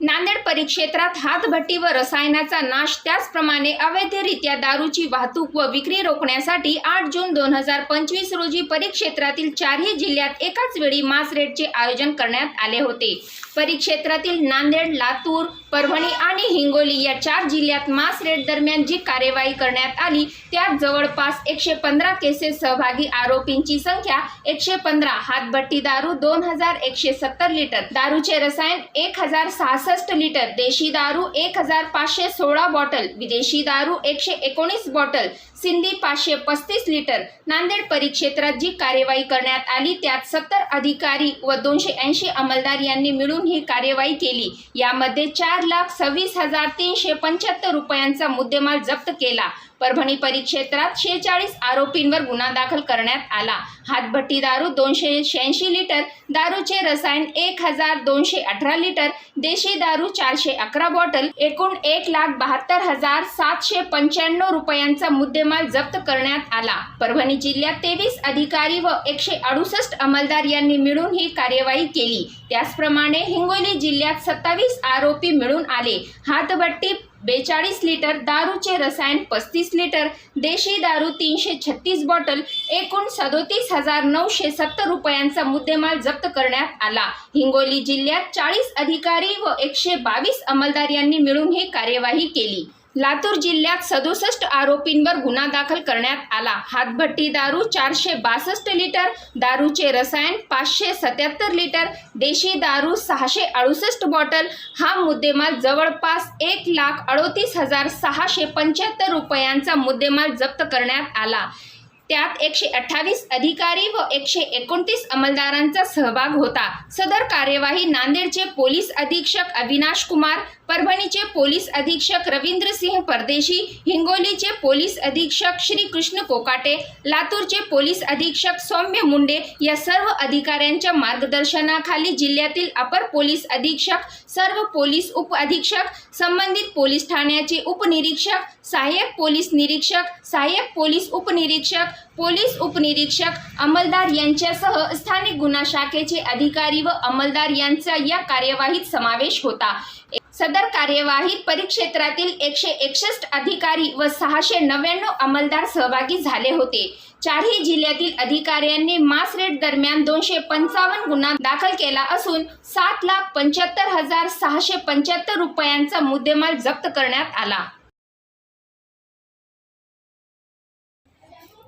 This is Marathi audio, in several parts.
नांदेड परिक्षेत्रात हातभट्टी व रसायनाचा नाश त्याचप्रमाणे अवैधरित्या दारूची वाहतूक व विक्री रोखण्यासाठी आठ जून दोन हजार पंचवीस रोजी परिक्षेत्रातील चारही जिल्ह्यात एकाच वेळी मास रेडचे आयोजन करण्यात आले होते. परिक्षेत्रातील नांदेड लातूर परभणी आणि हिंगोली या चार जिल्ह्यात मास रेड दरम्यान जी कार्यवाही करण्यात आली त्यात जवळपास एकशे पंधरा केसेस सहभागी आरोपींची संख्या एकशे पंधरा हातभट्टी दारू दोन हजार एकशे सत्तर लिटर दारूचे रसायन एक हजार सहासष्ट लिटर देशी दारू एक हजार पाचशे सोळा बॉटल विदेशी दारू एकशे एकोणीस बॉटल सिंधी पाचशे पस्तीस लिटर. नांदेड परिक्षेत्रात जी कार्यवाही करण्यात आली त्यात सत्तर अधिकारी व दोनशे ऐंशी अंमलदार यांनी मिळून ही कार्यवाही केली. यामध्ये चार लाख सव्वीस हजार तीनशे पंच्याहत्तर रुपयांचा मुद्देमाल जप्त केला. परभणी परिक्षेत्रात शेहेचाळीस आरोपींवर गुन्हा दाखल करण्यात आला. हातभट्टी दारू दोनशे शहाऐंशी लिटर दारूचे रसायन एक हजार दोनशे अठरा लिटर देशी दारू चारशे अकरा बॉटल एकूण एक लाख बहात्तर हजार सातशे पंच्याण्णव रुपयांचा मुद्देमाल जप्त करण्यात आला. परभणी जिल्ह्यात तेवीस अधिकारी व एकशे अडुसष्ट अंमलदार यांनी मिळून ही कार्यवाही केली. त्याचप्रमाणे हिंगोली जिल्ह्यात सत्तावीस आरोपी मिळून आले. हातभट्टी बेचाळीस लिटर दारूचे रसायन पस्तीस लिटर देशी दारू तीनशे छत्तीस बॉटल एकूण सदोतीस हजार नऊशे सत्तर रुपयांचा मुद्देमाल जप्त करण्यात आला. हिंगोली जिल्ह्यात चाळीस अधिकारी व एकशे बावीस अंमलदार यांनी मिळून ही कार्यवाही केली. लातूर जिल्ह्यात सदुसष्ट आरोपींवर गुन्हा दाखल करण्यात आला. हातभट्टी दारू चारशे बासष्ट लिटर दारूचे रसायन पाचशे सत्याहत्तर लिटर देशी दारू सहाशे अडुसष्ट बॉटल. हा मुद्देमाल जवळपास एक लाख अडोतीस हजार सहाशे पंच्याहत्तर रुपयांचा मुद्देमाल जप्त करण्यात आला. त्यात एकशे अठ्ठावीस अधिकारी व एकशे एकोणतीस अंमलदारांचा सहभाग होता. सदर कार्यवाही नांदेडचे पोलीस अधीक्षक अविनाश कुमार परभणीचे पोलीस अधीक्षक रवींद्रसिंह परदेशी हिंगोलीचे पोलीस अधीक्षक श्री कृष्ण कोकाटे लातूरचे पोलीस अधीक्षक सौम्य मुंडे या सर्व अधिकाऱ्यांच्या मार्गदर्शनाखाली जिल्ह्यातील अपर पोलीस अधीक्षक सर्व पोलीस उप अधीक्षक संबंधित पोलीस ठाण्याचे उपनिरीक्षक सहाय्यक पोलीस निरीक्षक सहाय्यक पोलीस उपनिरीक्षक पोलीस उपनिरीक्षक अंमलदार यांच्यासह स्थानिक गुन्हा शाखेचे अधिकारी व अंमलदार यांचा या कार्यवाहीत समावेश होता. सदर कार्यवाहीत परिक्षेत्रातील एकशे एकसष्ट अधिकारी व सहाशे नव्याण्णव अंमलदार सहभागी झाले होते. चारही जिल्ह्यातील अधिकाऱ्यांनी मास रेट दरम्यान दोनशे पंचावन्न गुन्हा दाखल केला असून सात लाख पंच्याहत्तर हजार सहाशे पंच्याहत्तर रुपयांचा मुद्देमाल जप्त करण्यात आला.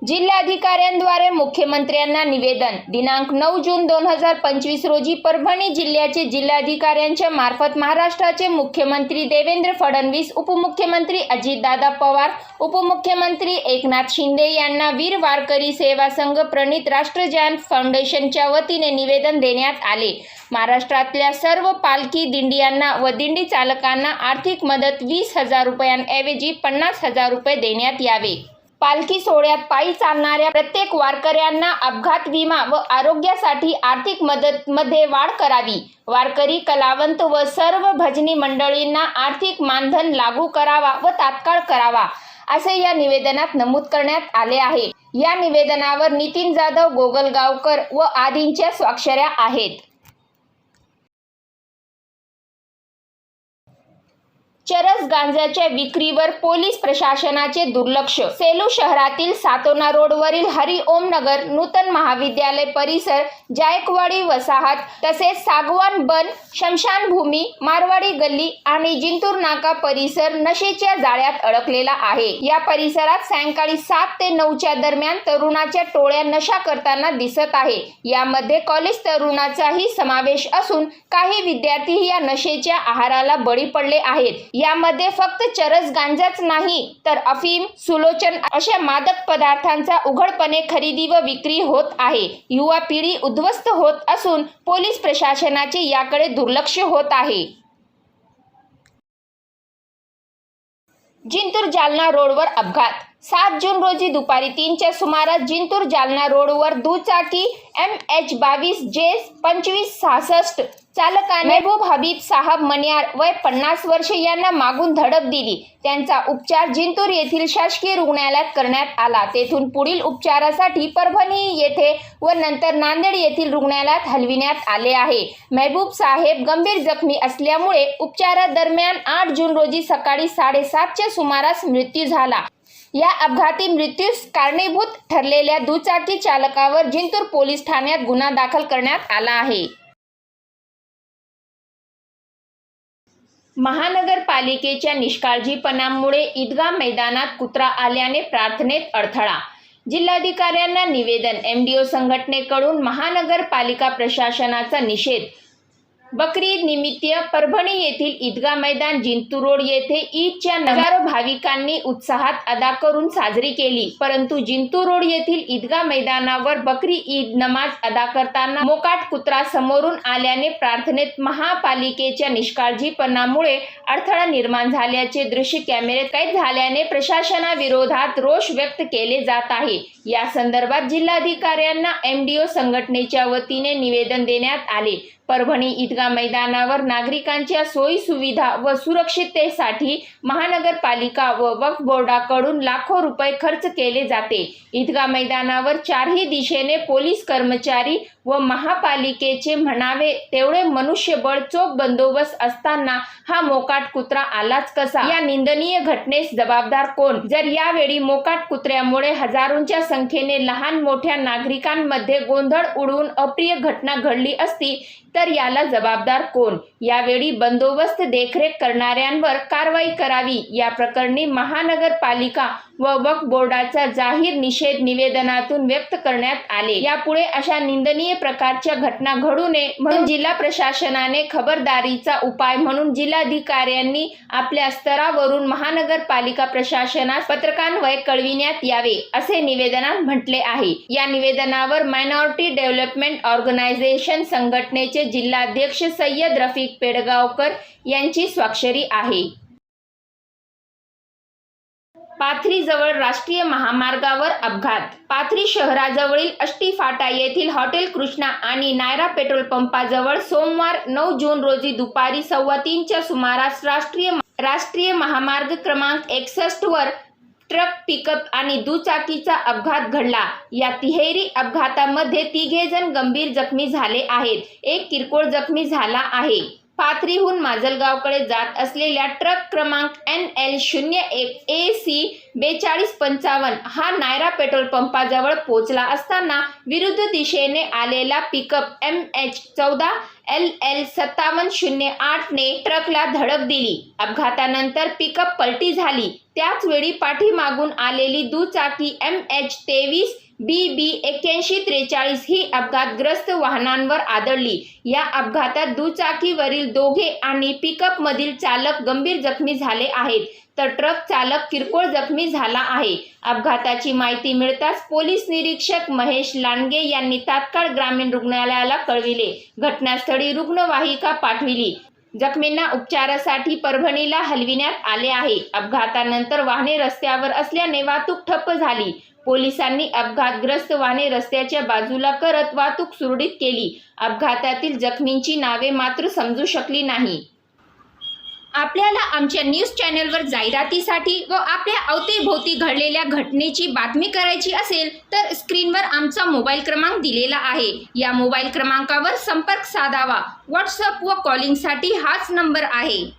जिल्हाधिकाऱ्यांद्वारे मुख्यमंत्र्यांना निवेदन. दिनांक नऊ जून दोन हजार पंचवीस रोजी परभणी जिल्ह्याचे जिल्हाधिकाऱ्यांच्या मार्फत महाराष्ट्राचे मुख्यमंत्री देवेंद्र फडणवीस उपमुख्यमंत्री अजितदादा पवार उपमुख्यमंत्री एकनाथ शिंदे यांना वीर वारकरी सेवा संघ प्रणित राष्ट्रजान फाउंडेशनच्या वतीने निवेदन देण्यात आले. महाराष्ट्रातल्या सर्व पालखी दिंडियांना व दिंडी चालकांना आर्थिक मदत वीस हजार रुपयांऐवजी पन्नास हजार रुपये देण्यात यावे. पालखी सोहळ्यात पायी चालणाऱ्या प्रत्येक वारकऱ्यांना अपघात विमा व आरोग्यासाठी आर्थिक मदतमध्ये वाढ करावी. वारकरी कलावंत व सर्व भजनी मंडळींना आर्थिक मानधन लागू करावा व तात्काळ करावा असे या निवेदनात नमूद करण्यात आले आहे. या निवेदनावर नितीन जाधव गोगलगावकर व आदींच्या स्वाक्षऱ्या आहेत. चरस गांजाच्या विक्रीवर पोलीस प्रशासनाचे दुर्लक्ष. सेलू शहरातील सातोना रोडवरील हरिओम नगर नूतन महाविद्यालय परिसर जायकवाडी वसाहत तसेच सागवान बन शमशानभूमी मारवाडी गल्ली आणि जिंतूर नाका परिसर नशेच्या जाळ्यात अडकलेला आहे. या परिसरात सायंकाळी सात ते नऊच्या दरम्यान तरुणाच्या टोळ्या नशा करताना दिसत आहे. यामध्ये कॉलेज तरुणाचाही समावेश असून काही विद्यार्थी या नशेच्या आहाराला बळी पडले आहेत. यामध्ये फक्त चरस गांजाच नाही तर अफीम सुलोचन अशा मादक पदार्थांचा उघडपणे खरेदी व विक्री होत आहे. युवा पिढी उद्ध्वस्त होत असून पोलीस प्रशासनाचे याकडे दुर्लक्ष होत आहे. जिंतूर जालना रोडवर अपघात. सात जून रोजी दुपारी तीनच्या सुमारास जिंतूर जालना रोडवर दुचाकी एम एच बावीस जे पंचवीस सहासष्ट चालकाने महबूब हबीब साहब मनियार वय पन्नास वर्षे यांना मागून धडक दिली. त्यांचा उपचार जिंतूर येथील शासकीय रुग्णालयात करण्यात आला. तेथून पुढील उपचारासाठी परभणी येथे व नंतर नांदेड येथील रुग्णालयात हलविण्यात आले आहे. महबूब साहेब गंभीर जखमी असल्यामुळे उपचारादरम्यान आठ जून रोजी सकाळी साडेसातच्या सुमारास मृत्यू झाला. या अपघाती मृत्यूस कारणीभूत ठरलेल्या दुचाकी चालकावर जिंतूर पोलीस ठाण्यात गुन्हा दाखल करण्यात आला आहे. महानगरपालिकेच्या निष्काळजीपणामुळे ईदगाह मैदानात कुत्रा आल्याने प्रार्थनेत अडथळा. जिल्हाधिकाऱ्यांना निवेदन एमडीओ संघटनेकडून महानगरपालिका प्रशासनाचा निषेध बकरी निमित्त परभणी येथील ईदगा मैदान जिंतू रोड येथे ईदच्या हजारो भाविकांनी उत्साहात अदा करून साजरी केली. परंतु जिंतू रोड येथील ईदगा मैदानावर बकरी ईद नमाज अदा करताना मोकाट कुत्रा समोरून आल्याने प्रार्थनेत महापालिकेच्या निष्काळजीपणामुळे अडथळा निर्माण झाल्याचे दृश्य कॅमेरे कैद झाल्याने प्रशासनाविरोधात रोष व्यक्त केले जात आहे. या संदर्भात जिल्हाधिकाऱ्यांना एमडीओ संघटनेच्या वतीने निवेदन देण्यात आले. परभणी ईदगा मैदानावर नागरिकांच्या सोयी सुविधा व सुरक्षिततेसाठी महानगरपालिका व वक्फ बोर्डाकडून लाखो रुपये खर्च केले जाते. ईदगा मैदानावर चारही दिशेने पोलीस कर्मचारी व महापालिकेचे म्हणावे तेवढे मनुष्यबळ चोख बंदोबस्त असताना हा मोकाट कुत्रा आलाच कसा? या निंदनीय घटनेस जबाबदार कोण? जर यावेळी मोकाट कुत्र्यामुळे हजारोंच्या संख्येने लहान मोठ्या नागरिकांमध्ये गोंधळ उडवून अप्रिय घटना घडली असती तर याला जबाबदार कोण? यावेळी बंदोबस्त देखरेख करणाऱ्यांवर कारवाई करावी. या प्रकरणी महानगरपालिका व वक्फ बोर्डाचा जाहीर निषेध निवेदनातून व्यक्त करण्यात आले. यापुढे अशा निंदनीय प्रकारच्या घटना घडू नये म्हणून जिल्हा प्रशासनाने खबरदारीचा उपाय म्हणून जिल्हाधिकाऱ्यांनी आपल्या स्तरावरून महानगरपालिका प्रशासनास पत्रकान्वये कळविण्यात यावे असे निवेदनात म्हटले आहे. या निवेदनावर मायनॉरिटी डेव्हलपमेंट ऑर्गनायझेशन संघटनेचे जिल्हाध्यक्ष सय्यद दिलीप पेडगावकर यांची स्वाक्षरी आहे. पाथरीजवळ राष्ट्रीय महामार्गावर अपघात. पाथरी शहराजवळील अष्टी फाटा येथील हॉटेल कृष्णा आणि नायरा पेट्रोल पंपाजवळ सोमवार नऊ जून रोजी दुपारी सव्वा तीनच्या सुमारास राष्ट्रीय राष्ट्रीय महामार्ग क्रमांक एकसष्ट वर ट्रक पिकअप आणि दुचाकीचा अपघात घडला. या तिहेरी अपघातामध्ये तिघे जण गंभीर जखमी झाले आहेत. एक किरकोळ जखमी झाला आहे. पाथरीहून माजलगावकडे जात असलेल्या ट्रक क्रमांक एन एल शून्य एक ए सी बेचाळीस पंचावन्न हा नायरा पेट्रोल पंपाजवळ पोहोचला असताना विरुद्ध दिशेने आलेला पिकअप एम एच चौदा एल एल सत्तावन्न शून्य आठने ट्रकला धडक दिली. अपघातानंतर पिकअप पलटी झाली. त्याचवेळी पाठीमागून आलेली दुचाकी एम एच तेवीस बी बी एक्क्याऐंशी त्रेचाळीस ही अपघातग्रस्त वाहनांवर आदळली. या अपघातात दुचाकीवरील दोघे आणि पिकअपमधील चालक गंभीर जखमी झाले आहेत. तर ट्रक चालक किरकोळ जखमी झाला आहे. अपघाताची माहिती मिळताच पोलीस निरीक्षक महेश लांडगे यांनी तात्काळ ग्रामीण रुग्णालयाला कळविले. घटनास्थळी रुग्णवाहिका पाठविली. जखमींना उपचारासाठी परभणीला हलविण्यात आले आहे. अपघातानंतर वाहने रस्त्यावर असल्याने वाहतूक ठप्प झाली. पोलिसांनी अपघातग्रस्त वाहने रस्त्याच्या बाजूला करत वाहतूक सुरळीत केली. अपघातातील जखमींची नावे मात्र समजू शकली नाही. आपल्याला आमच्या न्यूज चॅनलवर जाहिरातीसाठी व आपल्या अवतीभोवती घडलेल्या घटनेची बातमी करायची असेल तर स्क्रीनवर आमचा मोबाईल क्रमांक दिलेला आहे. या मोबाईल क्रमांकावर संपर्क साधावा. व्हॉट्सअप व कॉलिंगसाठी हाच नंबर आहे.